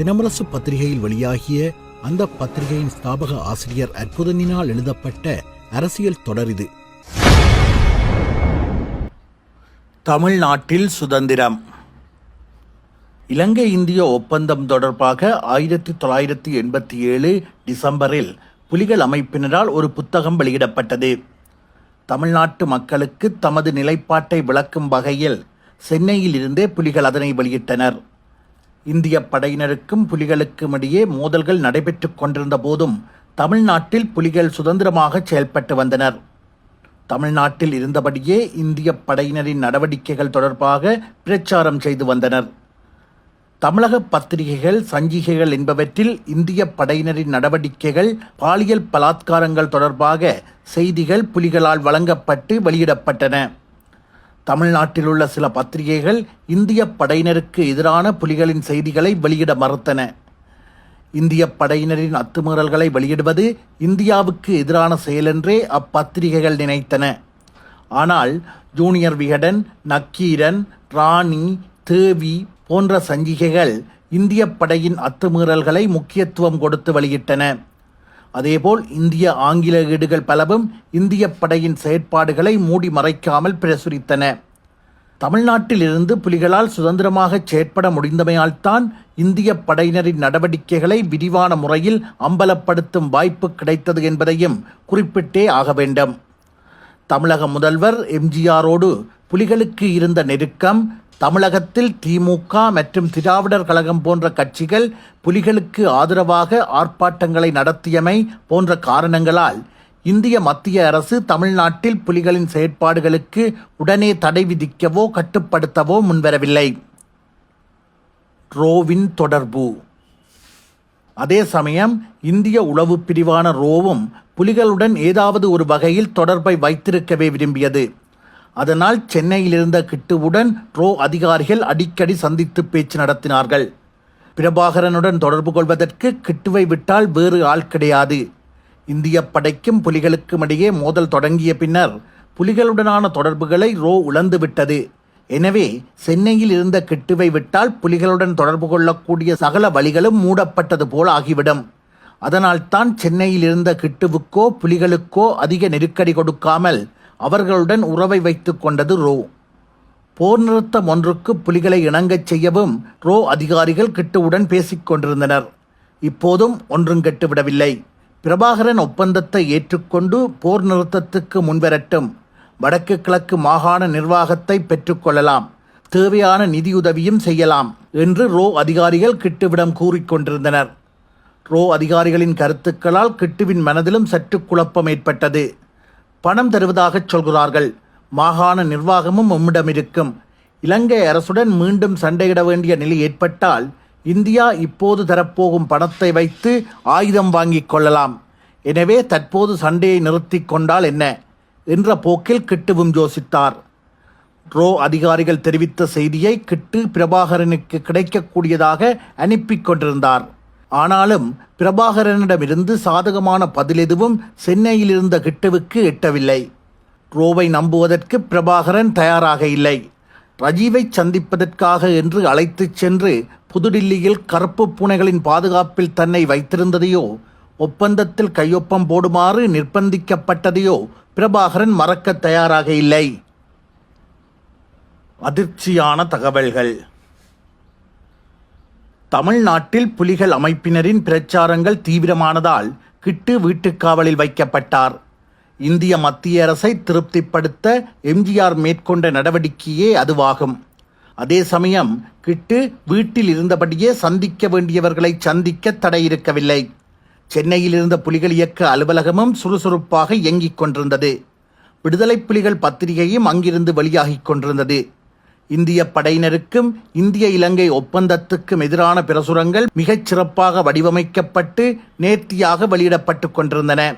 தினமரசு பத்திரிகையில் வெளியாகிய அந்த பத்திரிகையின் ஸ்தாபக ஆசிரியர் அற்புதனினால் எழுதப்பட்ட அரசியல் தொடர் இது. தமிழ்நாட்டில் சுதந்திரம். இலங்கை இந்திய ஒப்பந்தம் தொடர்பாக ஆயிரத்தி தொள்ளாயிரத்தி எண்பத்தி ஏழு டிசம்பரில் புலிகள் அமைப்பினரால் ஒரு புத்தகம் வெளியிடப்பட்டது. தமிழ்நாட்டு மக்களுக்கு தமது நிலைப்பாட்டை விளக்கும் வகையில் சென்னையில் இருந்தே புலிகள் அதனை வெளியிட்டனர். இந்திய படையினருக்கும் புலிகளுக்கும் இடையே மோதல்கள் நடைபெற்றுக் கொண்டிருந்த போதும் தமிழ்நாட்டில் புலிகள் சுதந்திரமாக செயல்பட்டு வந்தனர். தமிழ்நாட்டில் இருந்தபடியே இந்திய படையினரின் நடவடிக்கைகள் தொடர்பாக பிரச்சாரம் செய்து வந்தனர். தமிழக பத்திரிகைகள் சஞ்சிகைகள் என்பவற்றில் இந்திய படையினரின் நடவடிக்கைகள் பாலியல் பலாத்காரங்கள் தொடர்பாக செய்திகள் புலிகளால் வழங்கப்பட்டு வெளியிடப்பட்டன. தமிழ்நாட்டில் உள்ள சில பத்திரிகைகள் இந்திய படையினருக்கு எதிரான புலிகளின் செய்திகளை வெளியிட மறுத்தன. இந்திய படையினரின் அத்துமீறல்களை வெளியிடுவது இந்தியாவுக்கு எதிரான செயலென்றே அப்பத்திரிகைகள் நினைத்தன. ஆனால் ஜூனியர் விகடன் நக்கீரன் ராணி தேவி போன்ற சஞ்சிகைகள் இந்திய படையின் அத்துமீறல்களை முக்கியத்துவம் கொடுத்து வெளியிட்டன. அதேபோல் இந்திய ஆங்கில ஏடுகள் பலவும் இந்திய படையின் செயற்பாடுகளை மூடி மறைக்காமல் பிரசுரித்தன. தமிழ்நாட்டில் இருந்து புலிகளால் சுதந்திரமாக செயற்பட முடிந்தமையால்தான் இந்திய படையினரின் நடவடிக்கைகளை விரிவான முறையில் அம்பலப்படுத்தும் வாய்ப்பு கிடைத்தது என்பதையும் குறிப்பிட்டே ஆக வேண்டும். தமிழக முதல்வர் எம்ஜிஆரோடு புலிகளுக்கு இருந்த நெருக்கம் தமிழகத்தில் திமுக மற்றும் திராவிடர் கழகம் போன்ற கட்சிகள் புலிகளுக்கு ஆதரவாக ஆர்ப்பாட்டங்களை நடத்தியமை போன்ற காரணங்களால் இந்திய மத்திய அரசு தமிழ்நாட்டில் புலிகளின் செயற்பாடுகளுக்கு உடனே தடை விதிக்கவோ கட்டுப்படுத்தவோ முன்வரவில்லை. ரோவின் தொடர்பு. அதே சமயம் இந்திய உளவு பிரிவான ரோவும் புலிகளுடன் ஏதாவது ஒரு வகையில் தொடர்பை வைத்திருக்கவே விரும்பியது. அதனால் சென்னையில் இருந்த கிட்டுவுடன் ரோ அதிகாரிகள் அடிக்கடி சந்தித்து பேச்சு நடத்தினார்கள். பிரபாகரனுடன் தொடர்பு கொள்வதற்கு கிட்டுவை விட்டால் வேறு ஆள் கிடையாது. இந்திய படைக்கும் புலிகளுக்கும் இடையே மோதல் தொடங்கிய பின்னர் புலிகளுடனான தொடர்புகளை ரோ இழந்துவிட்டது எனவே சென்னையில் இருந்த கிட்டுவை விட்டால் புலிகளுடன் தொடர்பு கொள்ளக்கூடிய சகல வழிகளும் மூடப்பட்டது போல் ஆகிவிடும். அதனால்தான் சென்னையில் இருந்த கிட்டுவுக்கோ புலிகளுக்கோ அதிக நெருக்கடி கொடுக்காமல் அவர்களுடன் உறவை வைத்து கொண்டது ரோ. போர் நிறுத்தம் ஒன்றுக்கு புலிகளை இணங்கச் செய்யவும் ரோ அதிகாரிகள் கிட்டுவுடன் பேசிக் கொண்டிருந்தனர். இப்போதும் ஒன்றும் கெட்டுவிடவில்லை. பிரபாகரன் ஒப்பந்தத்தை ஏற்றுக்கொண்டு போர் நிறுத்தத்துக்கு முன்வரட்டும். வடக்கு கிழக்கு மாகாண நிர்வாகத்தை பெற்றுக்கொள்ளலாம் தேவையான நிதியுதவியும் செய்யலாம் என்று ரோ அதிகாரிகள் கிட்டுவிடம் கூறிக்கொண்டிருந்தனர் ரோ அதிகாரிகளின் கருத்துக்களால் கிட்டுவின் மனதிலும் சற்று குழப்பம் ஏற்பட்டது. பணம் தருவதாகச் சொல்கிறார்கள். மாகாண நிர்வாகமும் உம்மிடம் இருக்கும் இலங்கை அரசுடன் மீண்டும் சண்டையிட வேண்டிய நிலை ஏற்பட்டால் இந்தியா இப்போது தரப்போகும் பணத்தை வைத்து ஆயுதம் வாங்கிக் கொள்ளலாம். எனவே தற்போது சண்டையை நிறுத்தி கொண்டால் என்ன? என்ற போக்கில் கிட்டுவும் யோசித்தார். ரோ அதிகாரிகள் தெரிவித்த செய்தியை கிட்டு பிரபாகரனுக்கு கிடைக்கக்கூடியதாக அனுப்பி கொண்டிருந்தார். ஆனாலும் பிரபாகரனிடமிருந்து சாதகமான பதில் எதுவும் சென்னையில் இருந்த கிட்டுவுக்கு எட்டவில்லை. ரோவை நம்புவதற்கு பிரபாகரன் தயாராக இல்லை. ரஜீவை சந்திப்பதற்காக என்று அழைத்துச் சென்று புதுடில்லியில் கருப்பு பூனைகளின் பாதுகாப்பில் தன்னை வைத்திருந்ததையோ ஒப்பந்தத்தில் கையொப்பம் போடுமாறு நிர்பந்திக்கப்பட்டதையோ பிரபாகரன் மறக்க தயாராக இல்லை. அதிர்ச்சியான தகவல்கள். தமிழ்நாட்டில் புலிகள் அமைப்பினரின் பிரச்சாரங்கள் தீவிரமானதால் கிட்டு வீட்டுக்காவலில் வைக்கப்பட்டார். இந்திய மத்திய அரசை திருப்திப்படுத்த எம்ஜிஆர் மேற்கொண்ட நடவடிக்கையே அதுவாகும். அதே சமயம் கிட்டு வீட்டில் இருந்தபடியே சந்திக்க வேண்டியவர்களை சந்திக்க தடை இருக்கவில்லை. சென்னையில் இருந்த புலிகள் இயக்க அலுவலகமும் சுறுசுறுப்பாக இயங்கிக் கொண்டிருந்தது. விடுதலை புலிகள் பத்திரிகையும் அங்கிருந்து வெளியாகிக் கொண்டிருந்தது. இந்திய படையினருக்கும் இந்திய இலங்கை ஒப்பந்தத்துக்கும் எதிரான பிரசுரங்கள் மிகச் சிறப்பாக வடிவமைக்கப்பட்டு நேர்த்தியாக வெளியிடப்பட்டு கொண்டிருந்தன.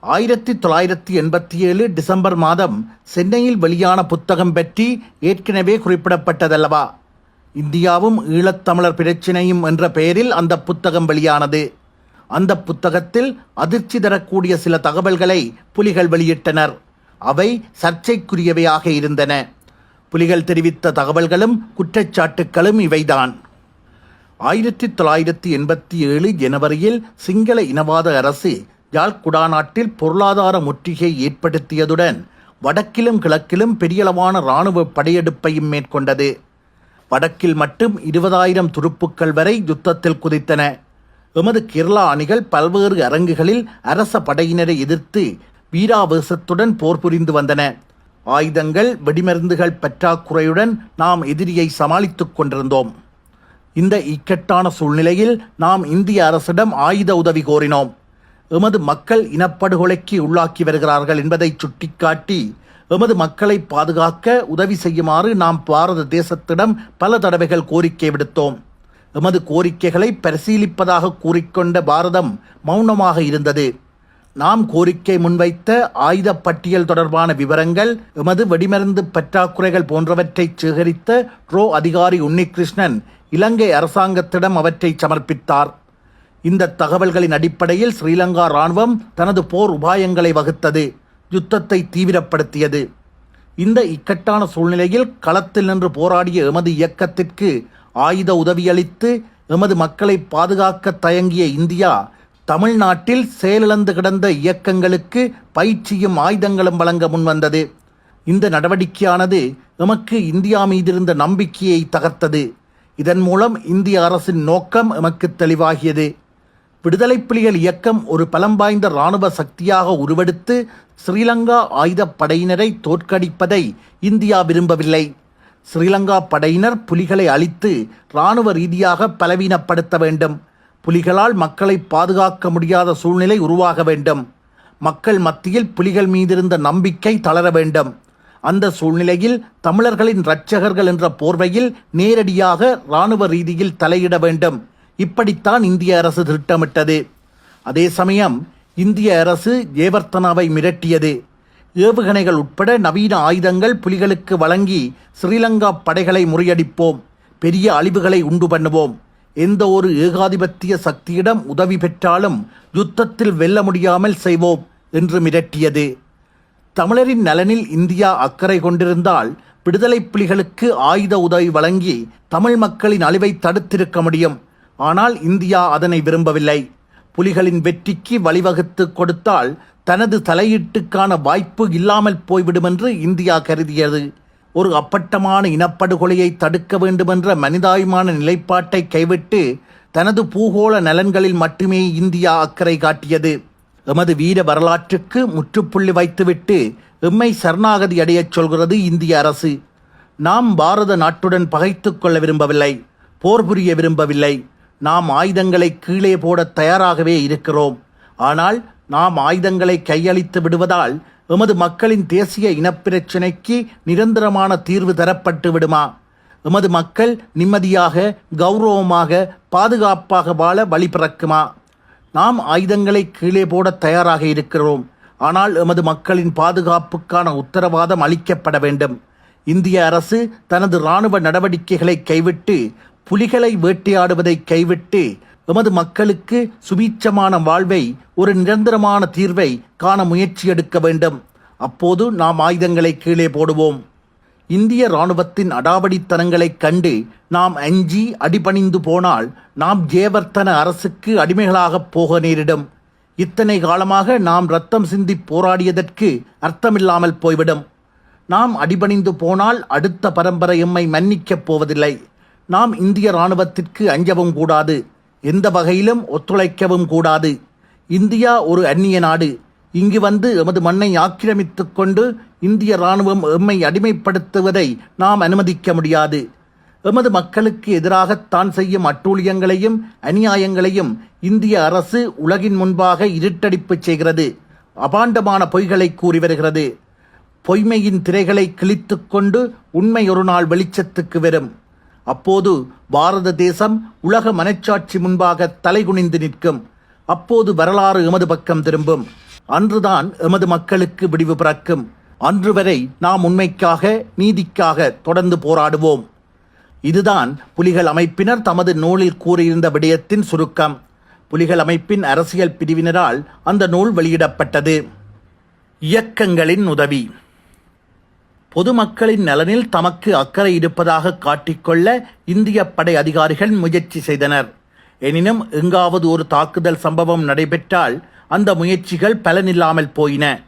ஆயிரத்தி தொள்ளாயிரத்தி எண்பத்தி ஏழு டிசம்பர் மாதம் சென்னையில் வெளியான புத்தகம் பற்றி ஏற்கனவே குறிப்பிடப்பட்டதல்லவா? இந்தியாவும் ஈழத்தமிழர் பிரச்சினையும் என்ற பெயரில் அந்த புத்தகம் வெளியானது. அந்த புத்தகத்தில் அதிர்ச்சி தரக்கூடிய சில தகவல்களை புலிகள் வெளியிட்டனர். அவை சர்ச்சைக்குரியவையாக இருந்தன. புலிகள் தெரிவித்த தகவல்களும் குற்றச்சாட்டுக்களும் இவைதான். ஆயிரத்தி தொள்ளாயிரத்தி எண்பத்தி ஏழு ஜனவரியில் சிங்கள இனவாத அரசு யாழ் குடாநாட்டில் பொருளாதார முற்றுகை ஏற்படுத்தியதுடன் வடக்கிலும் கிழக்கிலும் பெரியளவான இராணுவ படையெடுப்பையும் மேற்கொண்டது. வடக்கில் மட்டும் இருபதாயிரம் துருப்புக்கள் வரை யுத்தத்தில் குதித்தன. எமது கேரளா அணிகள் பல்வேறு அரங்குகளில் அரச படையினரை எதிர்த்து வீராவேசத்துடன் போர் புரிந்து வந்தன. ஆயுதங்கள் வெடிமருந்துகள் பற்றாக்குறையுடன் நாம் எதிரியை சமாளித்துக் கொண்டிருந்தோம். இந்த இக்கட்டான சூழ்நிலையில் நாம் இந்திய அரசிடம் ஆயுத உதவி கோரினோம். எமது மக்கள் இனப்படுகொலைக்கு உள்ளாக்கி வருகிறார்கள் என்பதை சுட்டிக்காட்டி எமது மக்களை பாதுகாக்க உதவி செய்யுமாறு நாம் பாரத தேசத்திடம் பல தடவைகள் கோரிக்கை விடுத்தோம். எமது கோரிக்கைகளை பரிசீலிப்பதாக கூறிக்கொண்ட பாரதம் மௌனமாக இருந்தது. நாம் கோரிக்கை முன்வைத்த ஆயுத பட்டியல் தொடர்பான விவரங்கள் எமது வெடிமருந்து பற்றாக்குறைகள் போன்றவற்றை சேகரித்த ரோ அதிகாரி உன்னிகிருஷ்ணன் இலங்கை அரசாங்கத்திடம் அவற்றை சமர்ப்பித்தார். இந்த தகவல்களின் அடிப்படையில் ஸ்ரீலங்கா இராணுவம் தனது போர் உபாயங்களை வகுத்தது யுத்தத்தை தீவிரப்படுத்தியது. இந்த இக்கட்டான சூழ்நிலையில் களத்தில் நின்று போராடிய எமது இயக்கத்திற்கு ஆயுத உதவியளித்து எமது மக்களை பாதுகாக்க தயங்கிய இந்தியா தமிழ்நாட்டில் செயலிழந்து கிடந்த இயக்கங்களுக்கு பயிற்சியும் ஆயுதங்களும் வழங்க முன்வந்தது. இந்த நடவடிக்கையானது எமக்கு இந்தியா மீதிருந்த நம்பிக்கையை தகர்த்தது. இதன் மூலம் இந்திய அரசின் நோக்கம் எமக்கு தெளிவாகியது. விடுதலை புலிகள் இயக்கம் ஒரு பலம் வாய்ந்த இராணுவ சக்தியாக உருவெடுத்து ஸ்ரீலங்கா ஆயுதப் படையினரை தோற்கடிப்பதை இந்தியா விரும்பவில்லை. ஸ்ரீலங்கா படையினர் புலிகளை அழித்து இராணுவ ரீதியாக பலவீனப்படுத்த வேண்டும். புலிகளால் மக்களை பாதுகாக்க முடியாத சூழ்நிலை உருவாக வேண்டும். மக்கள் மத்தியில் புலிகள் மீதிருந்த நம்பிக்கை தளர வேண்டும். அந்த சூழ்நிலையில் தமிழர்களின் இரட்சகர்கள் என்ற போர்வையில் நேரடியாக இராணுவ ரீதியில் தலையிட வேண்டும். இப்படித்தான் இந்திய அரசு திட்டமிட்டது. அதே சமயம் இந்திய அரசு ஏவர்த்தனாவை மிரட்டியது. ஏவுகணைகள் உட்பட நவீன ஆயுதங்கள் புலிகளுக்கு வழங்கி ஸ்ரீலங்கா படைகளை முறியடிப்போம். பெரிய அழிவுகளை உண்டு பண்ணுவோம். எந்த ஒரு ஏகாதிபத்திய சக்தியிடம் உதவி பெற்றாலும் யுத்தத்தில் வெல்ல முடியாமல் செய்வோம் என்று மிரட்டியது. தமிழரின் நலனில் இந்தியா அக்கறை கொண்டிருந்தால் விடுதலை புலிகளுக்கு ஆயுத உதவி வழங்கி தமிழ் மக்களின் அழிவை தடுத்திருக்க முடியும். ஆனால் இந்தியா அதனை விரும்பவில்லை. புலிகளின் வெற்றிக்கு வழிவகுத்து கொடுத்தால் தனது தலையீட்டுக்கான வாய்ப்பு இல்லாமல் போய்விடும் என்று இந்தியா கருதியது. ஒரு அப்பட்டமான இனப்படுகொலையை தடுக்க வேண்டுமென்ற மனிதாயுமான நிலைப்பாட்டை கைவிட்டு தனது பூகோள நலன்களில் மட்டுமே இந்தியா அக்கறை காட்டியது. எமது வீர வரலாற்றுக்கு முற்றுப்புள்ளி வைத்துவிட்டு எம்மை சரணாகதி அடையச் சொல்கிறது இந்திய அரசு. நாம் பாரத நாட்டுடன் பகைத்து கொள்ள விரும்பவில்லை போர் புரிய விரும்பவில்லை. நாம் ஆயுதங்களை கீழே போட தயாராகவே இருக்கிறோம். ஆனால் நாம் ஆயுதங்களை கையளித்து விடுவதால் எமது மக்களின் தேசிய இனப்பிரச்சினைக்கு நிரந்தரமான தீர்வு தரப்பட்டு விடுமா? எமது மக்கள் நிம்மதியாக கௌரவமாக பாதுகாப்பாக வாழ வழிபிறக்குமா நாம் ஆயுதங்களை கீழே போட தயாராக இருக்கிறோம். ஆனால் எமது மக்களின் பாதுகாப்புக்கான உத்தரவாதம் அளிக்கப்பட வேண்டும். இந்திய அரசு தனது இராணுவ நடவடிக்கைகளை கைவிட்டு புலிகளை வேட்டையாடுவதை கைவிட்டு எமது மக்களுக்கு சுபீட்சமான வாழ்வை ஒரு நிரந்தரமான தீர்வை காண முயற்சி எடுக்க வேண்டும். அப்போது நாம் ஆயுதங்களை கீழே போடுவோம். இந்திய இராணுவத்தின் அடாவடித்தனங்களைக் கண்டு நாம் அஞ்சி அடிபணிந்து போனால் நாம் ஜேவர்த்தன அரசுக்கு அடிமைகளாகப் போக நேரிடும். இத்தனை காலமாக நாம் ரத்தம் சிந்தி போராடியதற்கு அர்த்தமில்லாமல் போய்விடும். நாம் அடிபணிந்து போனால் அடுத்த பரம்பரை எம்மை மன்னிக்கப் போவதில்லை. நாம் இந்திய இராணுவத்திற்கு அஞ்சவும் கூடாது. எந்த வகையிலும் ஒத்துழைக்கவும் கூடாது. இந்தியா ஒரு அந்நிய நாடு. இங்கு வந்து எமது மண்ணை ஆக்கிரமித்து கொண்டு இந்திய இராணுவம் எம்மை அடிமைப்படுத்துவதை நாம் அனுமதிக்க முடியாது. எமது மக்களுக்கு எதிராக தான் செய்யும் அட்டூழியங்களையும் அநியாயங்களையும் இந்திய அரசு உலகின் முன்பாக இருட்டடிப்பு செய்கிறது. அபாண்டமான பொய்களை கூறி வருகிறது. பொய்மையின் திரைகளை கிழித்து கொண்டு உண்மை ஒரு நாள் வெளிச்சத்துக்கு வரும். அப்போது பாரத தேசம் உலக மனச்சாட்சி முன்பாக தலைகுனிந்து நிற்கும். அப்போது வரலாறு எமது பக்கம் திரும்பும். அன்றுதான் எமது மக்களுக்கு விடிவு பிறக்கும். அன்று வரை நாம் உண்மைக்காக நீதிக்காக தொடர்ந்து போராடுவோம். இதுதான் புலிகள் அமைப்பினர் தமது நூலில் கூறியிருந்த விடயத்தின் சுருக்கம். புலிகள் அமைப்பின் அரசியல் பிரிவினரால் அந்த நூல் வெளியிடப்பட்டது. இயக்கங்களின் உதவி. பொதுமக்களின் நலனில் தமக்கு அக்கறை இருப்பதாக காட்டிக்கொள்ள இந்திய படை அதிகாரிகள் முயற்சி செய்தனர். எனினும் எங்காவது ஒரு தாக்குதல் சம்பவம் நடைபெற்றால் அந்த முயற்சிகள் பலனில்லாமல் போயின.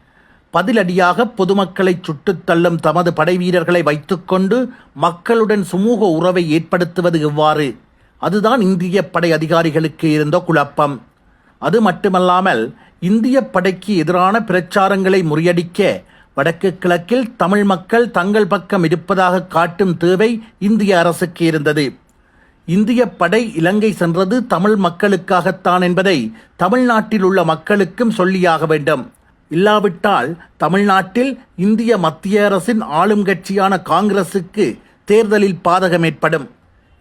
பதிலடியாக பொதுமக்களை சுட்டுத் தள்ளும் தமது படை வீரர்களை வைத்துக்கொண்டு மக்களுடன் சுமூக உறவை ஏற்படுத்துவது எவ்வாறு அதுதான் இந்திய படை அதிகாரிகளுக்கு இருந்த குழப்பம். அது மட்டுமல்லாமல் இந்திய படைக்கு எதிரான பிரச்சாரங்களை முறியடிக்க வடக்கு கிழக்கில் தமிழ் மக்கள் தங்கள் பக்கம் இருப்பதாக காட்டும் தேவை இந்திய அரசுக்கு இருந்தது. இந்திய படை இலங்கை சென்றது தமிழ் மக்களுக்காகத்தான் என்பதை தமிழ்நாட்டில் உள்ள மக்களுக்கும் சொல்லியாக வேண்டும். இல்லாவிட்டால் தமிழ்நாட்டில் இந்திய மத்திய அரசின் ஆளும் கட்சியான காங்கிரசுக்கு தேர்தலில் பாதகம் ஏற்படும்.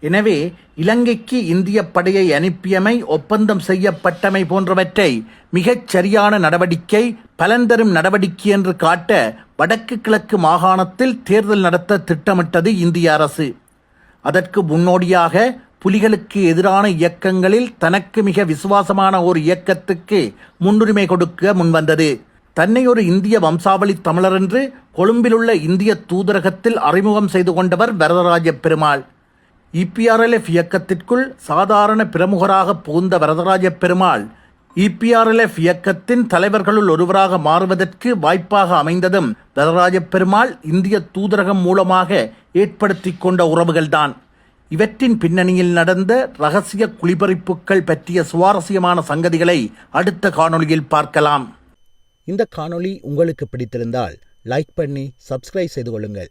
எனவே இலங்கைக்கு இந்திய படையை அனுப்பியமை ஒப்பந்தம் செய்யப்பட்டமை போன்றவற்றை மிகச் சரியான நடவடிக்கை பலன் தரும் நடவடிக்கை என்று காட்ட வடக்கு கிழக்கு மாகாணத்தில் தேர்தல் நடத்த திட்டமிட்டது இந்திய அரசு. அதற்கு முன்னோடியாக புலிகளுக்கு எதிரான இயக்கங்களில் தனக்கு மிக விசுவாசமான ஒரு இயக்கத்துக்கு முன்னுரிமை கொடுக்க முன்வந்தது. தன்னை ஒரு இந்திய வம்சாவளி தமிழர் என்று கொழும்பிலுள்ள இந்திய தூதரகத்தில் அறிமுகம் செய்து கொண்டவர் வரதராஜ பெருமாள். இபிஆர்எல்எஃப் இயக்கத்திற்குள் சாதாரண பிரமுகராக புகுந்த வரதராஜ பெருமாள் இபிஆர்எல்எஃப் இயக்கத்தின் தலைவர்களுள் ஒருவராக மாறுவதற்கு வாய்ப்பாக அமைந்ததும் வரதராஜ பெருமாள் இந்திய தூதரகம் மூலமாக ஏற்படுத்தி கொண்ட உறவுகள்தான். இவற்றின் பின்னணியில் நடந்த ரகசிய குளிபறிப்புகள் பற்றிய சுவாரஸ்யமான சங்கதிகளை அடுத்த காணொளியில் பார்க்கலாம். இந்த காணொளி உங்களுக்கு பிடித்திருந்தால் லைக் பண்ணி சப்ஸ்கிரைப் செய்து கொள்ளுங்கள்.